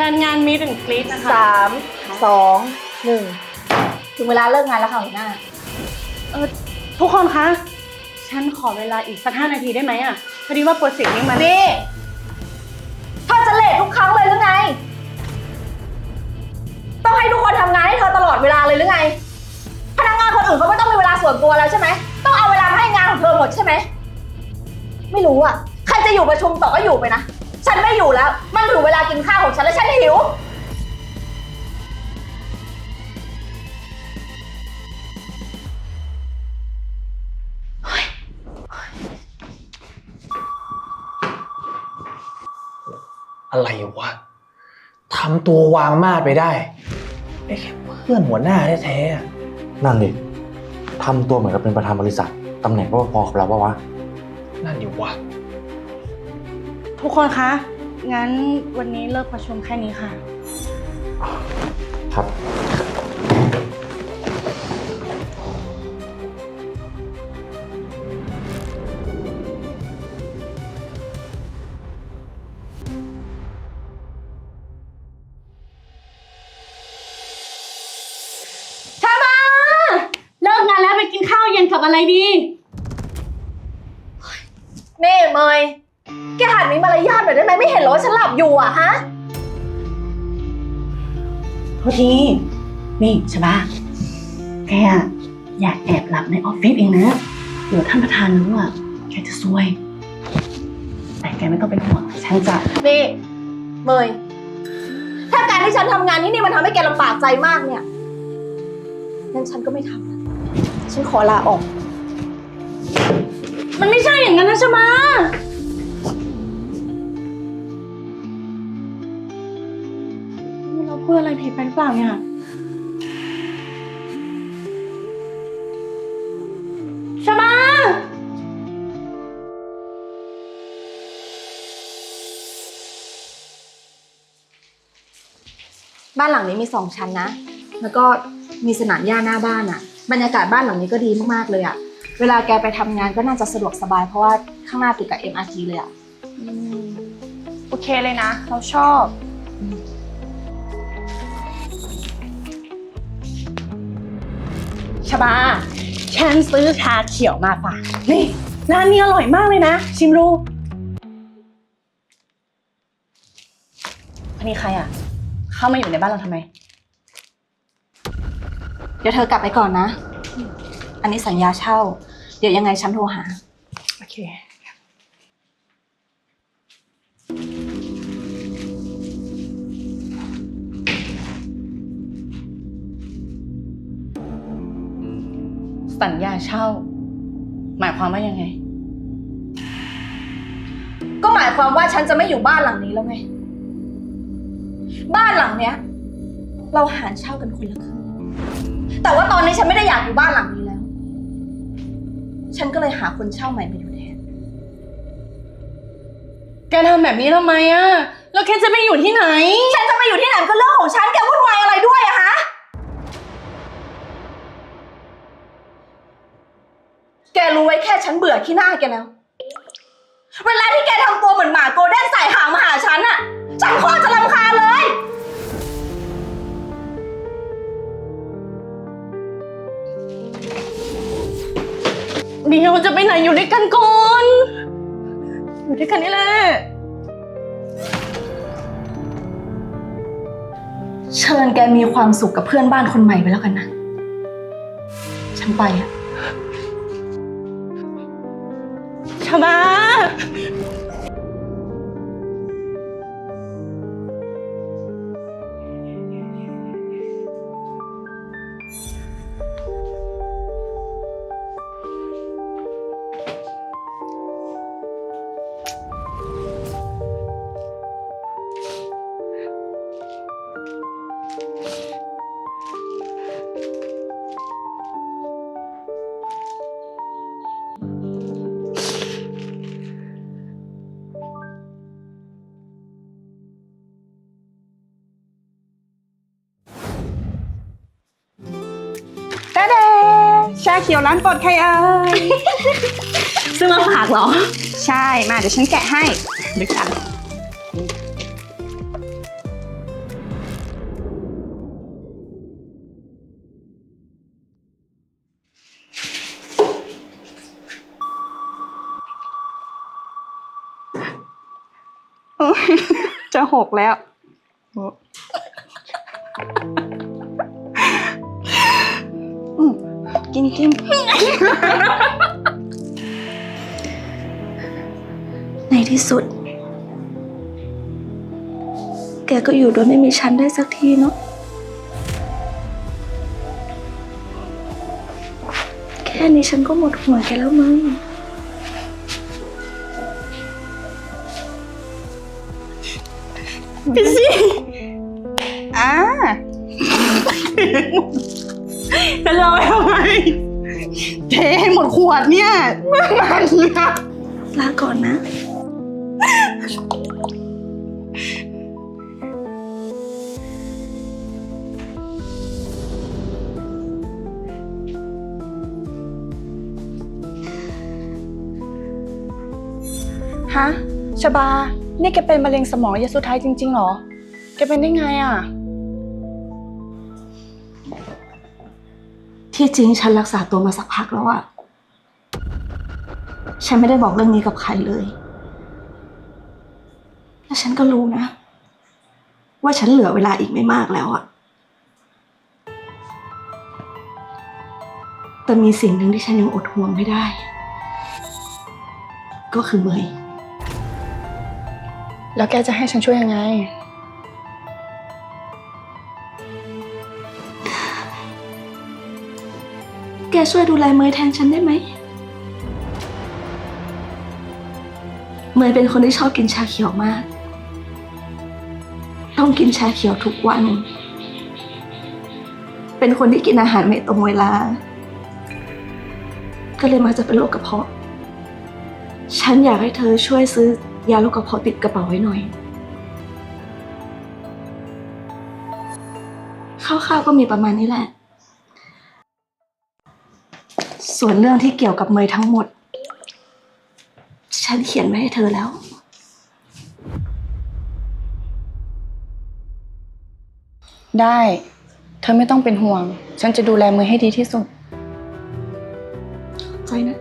แทนงานมีถึงกรีดนะคะสามสองหนึ่งถึงเวลาเลิกงานแล้วค่ะหัวหน้า เออทุกคนคะ ฉันขอเวลาอีกสักห้านาทีได้ไหมอะ พอดีว่าโปรเจกต์นี้มันนี่เธอจะเลททุกครั้งเลยหรือไง ต้องให้ทุกคนทำงานให้เธอตลอดเวลาเลยหรือไง พนักงานคนอื่นเขาไม่ต้องมีเวลาส่วนตัวแล้วใช่ไหม ต้องเอาเวลามาให้งานของเธอหมดใช่ไหม ไม่รู้อะ ใครจะอยู่ประชุมต่อก็อยู่ไปนะ ฉันไม่อยู่แล้ว มันถึงเวลากินข้าวของฉันแล้วฉันหิว อะไรวะทำตัววางมาดไปได้ไอ้แค่เพื่อนหัวหน้าแท้ๆอะนั่นดิทำตัวเหมือนกับเป็นประธานบริษัทตำแหน่งก็พอกับเราปะวะ นั่นอยู่วะ ทุกคนคะ งั้นวันนี้เลิกประชุมแค่นี้ค่ะ ครับ ชามาเลิกงานแล้วไปกินข้าวเย็นกับอะไรดี นี่เมย แกหัดมีมารยาทหน่อยได้ไหมไม่เห็นเหรอว่าฉันหลับอยู่อะฮะ โทษทีนี่ใช่ปะแกอะอยากแอบหลับในออฟฟิศเองนะ เดี๋ยวท่านประธานรู้อะ แกจะซวย แต่แกไม่ต้องเป็นห่วง ฉันจะ นี่เมย ถ้าการที่ฉันทำงานที่นี่มันทำให้แกลำบากใจมากเนี่ยงั้นฉันก็ไม่ทำนะฉันขอลาออก มันไม่ใช่อย่างนั้นนะชมา อะไรผิดไปหรือเปล่าเนี่ย ชมา บ้านหลังนี้มีสองชั้นนะ แล้วก็มีสนามหญ้าหน้าบ้านอะบรรยากาศบ้านหลังนี้ก็ดีมากๆเลยอะเวลาแกไปทำงานก็น่าจะสะดวกสบายเพราะว่าข้างหน้าติดกับ MRT เลยอะโอเคเลยนะ เราชอบ ชบา ฉันซื้อชาเขียวมาฝาก นี่ ร้านนี้อร่อยมากเลยนะ ชิมดูคนนี้ใครอะ เข้ามาอยู่ในบ้านเราทำไม เดี๋ยวเธอกลับไปก่อนนะ อันนี้สัญญาเช่า เดี๋ยวยังไงฉันโทรหา โอเค สัญญาเช่า หมายความว่ายังไง ก็หมายความว่าฉันจะไม่อยู่บ้านหลังนี้แล้วไง บ้านหลังเนี้ย เราหารเช่ากันคนละครึ่งแต่ว่าตอนนี้ฉันไม่ได้อยากอยู่บ้านหลังนี้แล้ว ฉันก็เลยหาคนเช่าใหม่มาอยู่แทน แกทำแบบนี้ทำไมอะแล้วแกจะไปอยู่ที่ไหน ฉันจะไปอยู่ที่ไหนมันก็เรื่องของฉันแกวุ่นวายอะไร เบื่อขี้หน้าแกแล้ว เวลาที่แกทำตัวเหมือนหมาโกลเด้นใส่หางมาหาฉันอะฉันโคตรจะรำคาญเลย เดี๋ยวจะไปไหนอยู่ด้วยกันก่อน อยู่ด้วยกันนี่แหละ เชิญแกมีความสุขกับเพื่อนบ้านคนใหม่ไปแล้วกันนะ ฉันไปอะ ชบ ขียวร้านปลดใครเอ่ยซึ่งเราผักเหรอ ใช่มาเดี๋ยวฉันแกะให้ดึกจังจะหกแล้ว กินกิน ในที่สุด แกก็อยู่โดยไม่มีฉันได้สักทีเนาะ แค่นี้ฉันก็หมดหัวแกแล้วมึงอ่า จะรอไปทำไมเทให้หมดขวดเนี่ยเมื่อไหร่อะลาก่อนนะ ฮะชบา นี่แกเป็นมะเร็งสมองระยะสุดท้ายจริงๆเหรอ แกเป็นได้ไงอะ ที่จริงฉันรักษาตัวมาสักพักแล้วอะฉันไม่ได้บอกเรื่องนี้กับใครเลย และฉันก็รู้นะ ว่าฉันเหลือเวลาอีกไม่มากแล้วอะแต่มีสิ่งหนึ่งที่ฉันยังอดห่วงไม่ได้ ก็คือเมยแล้วแกจะให้ฉันช่วยยังไง แกช่วยดูแลเมยแทนฉันได้ไหม เมยเป็นคนที่ชอบกินชาเขียวมาก ต้องกินชาเขียวทุกวัน เป็นคนที่กินอาหารไม่ตรงเวลา ก็เลยมักจะเป็นโรคกระเพาะ ฉันอยากให้เธอช่วยซื้อยาโรคกระเพาะติดกระเป๋าไว้หน่อยคร่าวๆก็มีประมาณนี้แหละ ส่วนเรื่องที่เกี่ยวกับเมยทั้งหมด ฉันเขียนไว้ให้เธอแล้ว ได้ เธอไม่ต้องเป็นห่วง ฉันจะดูแลมือให้ดีที่สุด ใจนะ